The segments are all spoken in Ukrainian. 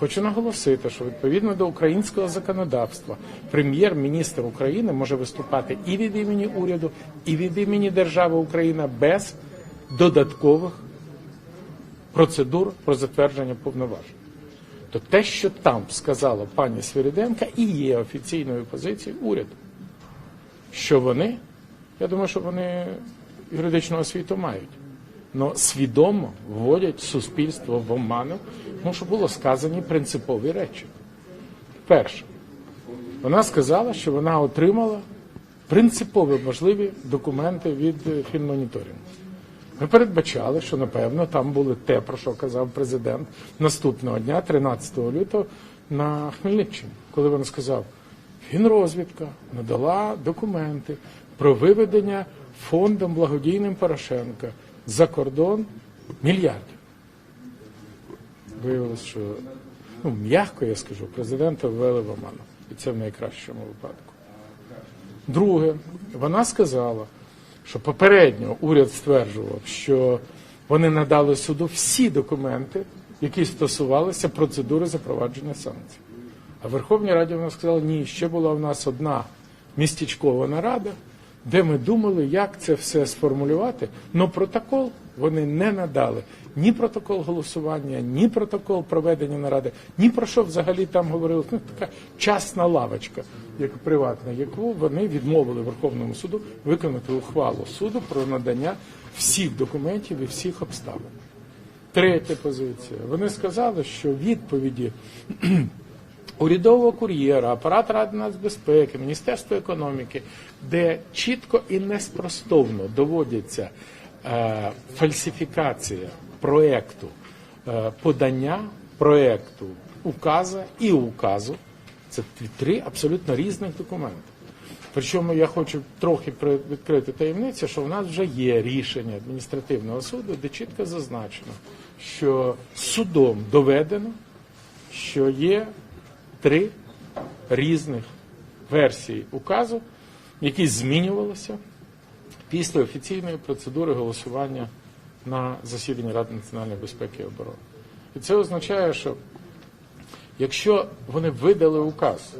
Хочу наголосити, що відповідно до українського законодавства прем'єр-міністр України може виступати і від імені уряду, і від імені держави Україна без додаткових процедур про затвердження повноважень. То те, що там сказала пані Свириденка, і є офіційною позицією уряду, що вони, я думаю, що вони юридичну освіту мають, але свідомо вводять суспільство в оману, тому що було сказані принципові речі. Перше, вона сказала, що вона отримала принципові можливі документи від е, фінмоніторингу. Ми передбачали, що напевно там були те, про що казав президент наступного дня, 13 лютого, на Хмельниччині, коли він сказав, фінрозвідка надала документи про виведення фондом благодійним Порошенка за кордон мільярдів. Виявилось, що ну, м'яко я скажу, президента ввели в оману. І це в найкращому випадку. Друге, вона сказала, що попередньо уряд стверджував, що вони надали суду всі документи, які стосувалися процедури запровадження санкцій. А в Верховній Раді вона сказала, ні, ще була в нас одна містечкова нарада, де ми думали, як це все сформулювати. але протокол вони не надали. Ні протокол голосування, ні протокол проведення наради, ні про що взагалі там говорили. Ну, така частна лавочка, як приватна, яку вони відмовили Верховному суду виконати ухвалу суду про надання всіх документів і всіх обставин. Третя позиція. Вони сказали, що відповіді урядового кур'єра, апарат Ради нацбезпеки, Міністерство економіки, де чітко і неспростовно доводяться е, фальсифікація проекту е, подання проекту указа і указу. Це три абсолютно різних документи. Причому я хочу трохи відкрити таємницю, що в нас вже є рішення адміністративного суду, де чітко зазначено, що судом доведено, що є три різних версії указу, які змінювалися після офіційної процедури голосування на засіданні Ради національної безпеки і оборони. І це означає, що якщо вони видали указ,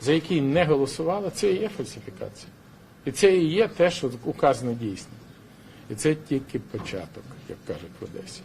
за який не голосували, це і є фальсифікація. І це і є те, що указ не дійсний. І це тільки початок, як кажуть в Одесі.